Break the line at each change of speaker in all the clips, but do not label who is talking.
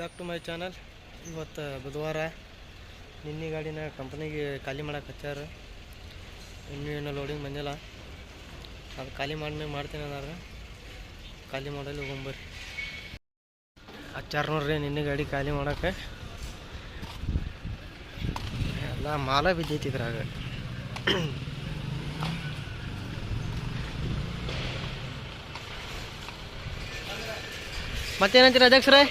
Back to my channel ಇವತ್ತು ಬುಧವಾರ ನಿನ್ನೆ ಗಾಡಿನ ಕಂಪ್ನಿಗೆ ಖಾಲಿ ಮಾಡಕ್ಕೆ ಹಚ್ಚಾರ. ಇನ್ನೂ ಏನೋ ಲೋಡಿಂಗ್ ಬಂದಿಲ್ಲ. ಅದು ಖಾಲಿ ಮಾಡಿ ಮಾಡ್ತೀನಿ ಅನ್ನಾರ. ಖಾಲಿ ಮಾಡಲು ಹೋಗೊಂಬರ್ರಿ ಹಚ್ಚಾರ ನೋಡ್ರಿ ನಿನ್ನೆ ಗಾಡಿ ಖಾಲಿ ಮಾಡಕ್ಕೆ. ಎಲ್ಲ ಮಾಲ ಬಿದ್ದೈತಿ ಇದ್ರಾಗ. ಮತ್ತೇನಂತೀರ ಅಧ್ಯಕ್ಷರೇ?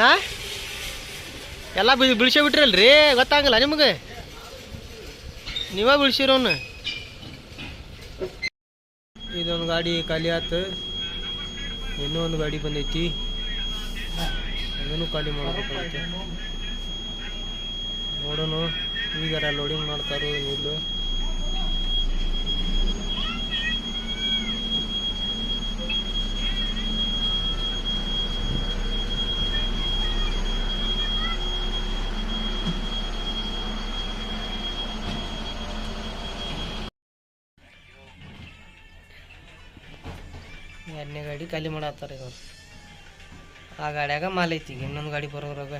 ಹಾಂ? ಎಲ್ಲ ಬಿ ಬಿಳ್ಸೇ ಬಿಟ್ರಲ್ರಿ? ಗೊತ್ತಾಗಲ್ಲ ನಿಮಗೆ? ನೀವೇ ಬಿಳ್ಸಿರೋನು ಇದೊಂದು ಗಾಡಿ ಖಾಲಿ ಆತು. ಇನ್ನೂ ಒಂದು ಗಾಡಿ ಬಂದೈತಿ. ಅದನ್ನು ಖಾಲಿ ಮಾಡ್ಬೇಕಾಗುತ್ತೆ. ನೋಡೋಣ. ಈಗಾರ ಲೋಡಿಂಗ್ ಮಾಡ್ತಾರೋ ಇಲ್ಲ ಎರಡನೇ ಗಾಡಿ ಖಾಲಿ ಮಾಡತ್ತಾರ ಈಗ ಅವ್ರು. ಆ ಗಾಡ್ಯಾಗ ಮಾಲ್ ಐತಿ ಈಗ ಇನ್ನೊಂದು ಗಾಡಿ ಬರೋದ್ರಾಗ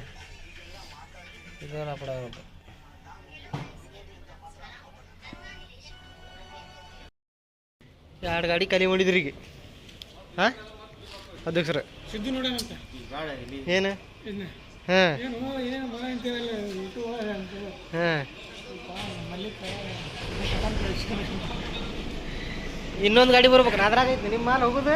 ಇದು ಲಾಪಡ ಎರಡು ಗಾಡಿ ಖಾಲಿ ಮಾಡಿದ್ರಿ ಈಗ? ಹಾಂ? ಅಧ್ಯಕ್ಷರ.
ಸಿದ್ದು ನೋಡೇನಂತ
ಏನು? ಹಾ.
ಏನು ಏನು ಮಗ ಅಂತೀರಲ್ಲ ಇಟ್ಟು ಅಂತ
ಹಾಂ. ಇನ್ನೊಂದು ಗಾಡಿ ಬರ್ಬೇಕು ಅದ್ರಾಗ ಐತಿ ನಿಮ್ಮ ಮಾಲ್ ಹೋಗುದು?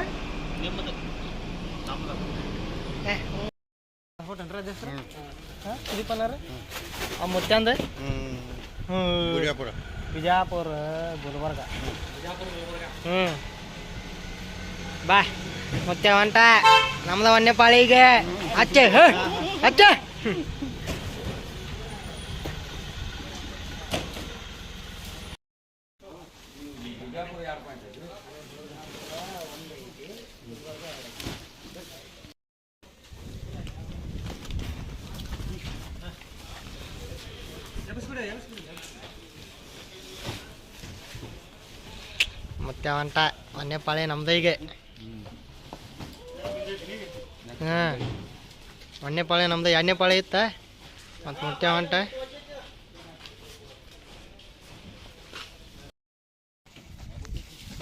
ಹ್ಞೂ ಬಿಜಾಪುರ. ಗುಲ್ಬರ್ಗ. ಹ್ಞೂ ಬಾ ಮತ್ತೆ ಹೊಂಟ ನಮ್ದ ಒಂದೇ ಪಾಳಿಗೆ ಹಚ್ಚ. ಮತ್ತೆ ಅವಂಟ ಮೊನ್ನೆ ಪಾಳೆ ನಮ್ದು ಈಗ ಹಾಂ. ಮೊನ್ನೆ ಪಾಳೆ ನಮ್ದು ಎರಡನೇ ಪಾಳೆ ಇತ್ತ. ಮತ್ತೆ ಮುಟ್ಟ ಅವಂಟ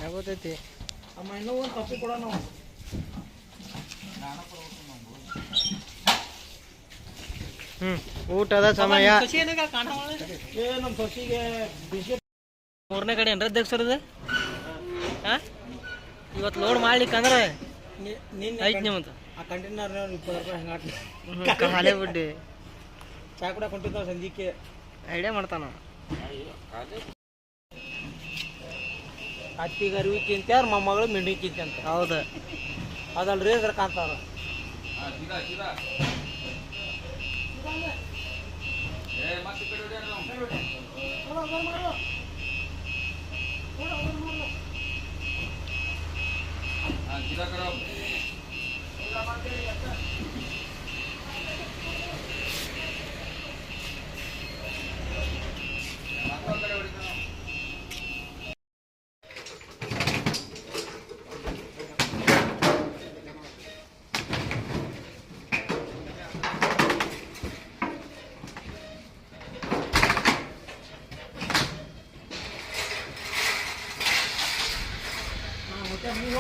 ಗೊತ್ತೈತಿ
ಅಮ್ಮ ಇನ್ನೂ ಒಂದು ತಪ್ಪಿ ಕೊಡ ನಾವು
ಹ್ಞೂ ಊಟದ ಸಮಯ.
ಏ ನಮ್ಮ ಸೊಸಿಗೆ ಬಿಸಿ
ಮೂರನೇ ಕಡೆ ಏನ್ರ ಅಧ್ಯಕ್ಷರದ? ಇದು ಹಾಂ? ಇವತ್ತು ಲೋಡ್ ಮಾಡ್ಲಿಕ್ಕಂದ್ರೆ
ಅಂದ್ರೆ
ಐತಿ ನಿಮ್ಮಂತ.
ಆ ಕಂಟೈನರ್ ಇಪ್ಪತ್ತು ರೂಪಾಯಿ ಹಂಗಾಟ
ಹಾಲೆ ಬಿಡ್ಡಿ
ಚಾ ಕೂಡ ಕೊಂಡಿದ್ದಾವ ಸಂಜಿಕೆ.
ಐಡಿಯಾ ಮಾಡ್ತಾನ
ಅತ್ತಿಗೆ ಅರಿವಿ ತಿಂತ್ಯಾರ ಮೊಮ್ಮಗಳು ಮಿಂಡಿ ತಿಂತ
ಹೌದು.
ಅದಲ್ರಿ ಅದ್ರ ಕಾಂತಾರ 膝から。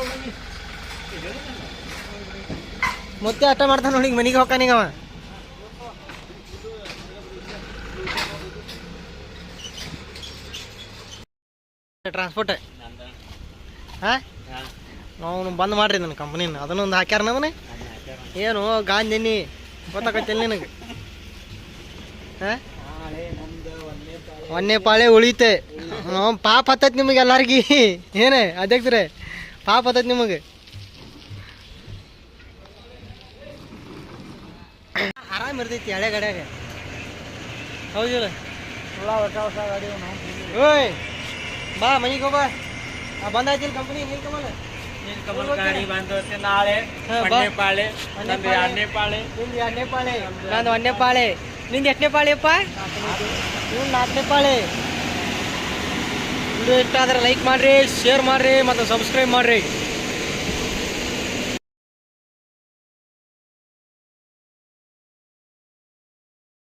Thank you.
ಮತ್ತೆ ಆಟ ಮಾಡ್ತಾನ ನೋಡಿ ಮನೆಗೆ ಅವ ಟ್ರಾನ್ಸ್ಪೋರ್ಟ್ ಹಾಂ? ನಾವು ಬಂದ್ ಮಾಡ್ರಿ ನನ್ನ ಕಂಪ್ನಿನ ಅದನ್ನೊಂದು ಹಾಕ್ಯಾರ ನಮ್ಮ ಏನು ಗಾಂಧಿನಿ ಗೊತ್ತಾಕತ್ತಿಲ್ಲ ನಿನಗೆ? ಹಾಂ? ಒಂದೇ ಪಾಳೆ ಉಳಿತೆ ಪಾಪ ಹತ್ತೈತಿ ನಿಮಗೆ ಎಲ್ಲಾರ್ಗಿ. ಏನೇ, ಅಧ್ಯಕ್ಷರೇ, ಪಾಪ ಹತ್ತೈತಿ ನಿಮಗೆ. ಆರಾಮ್ ಇರ್ತೈತಿ ಹಳೆ. ಗಾಡ್ಯಾಗ ಹೌದಿಲ್ಲ
ಎಲ್ಲ ಹೊಸ ಹೊಸ ಗಾಡಿ
ಓಯ್ ಬಾ ಮನೆಗೆ ಹೋಗ ಬಂದಾಯ್ತಿಲ್ಲ ಕಂಪ್ನಿ ನೀರು ಕಮಲ
ಕಮಲ್ ಗಾಡಿ ಬಂದೋತೆ ನಾಳೆ. ಒಂದನೇ ಪಾಳೆ ನಂದು. ಎರಡನೇ ಪಾಳೆ
ನಿಂದು ಎರಡನೇ ಪಾಳೆ ನಂದು ಒಂದನೇ ಪಾಳೆ ನಿಂದು ಎಷ್ಟನೇ ಪಾಳೆ ಅಪ್ಪ ನೀವು ನಾಲ್ಕನೇ ಪಾಳೆ ವಿಡಿಯೋ ಇಷ್ಟ ಆದ್ರೆ ಲೈಕ್ ಮಾಡ್ರಿ ಶೇರ್ ಮಾಡಿರಿ ಮತ್ತು ಸಬ್ಸ್ಕ್ರೈಬ್ ಮಾಡಿರಿ.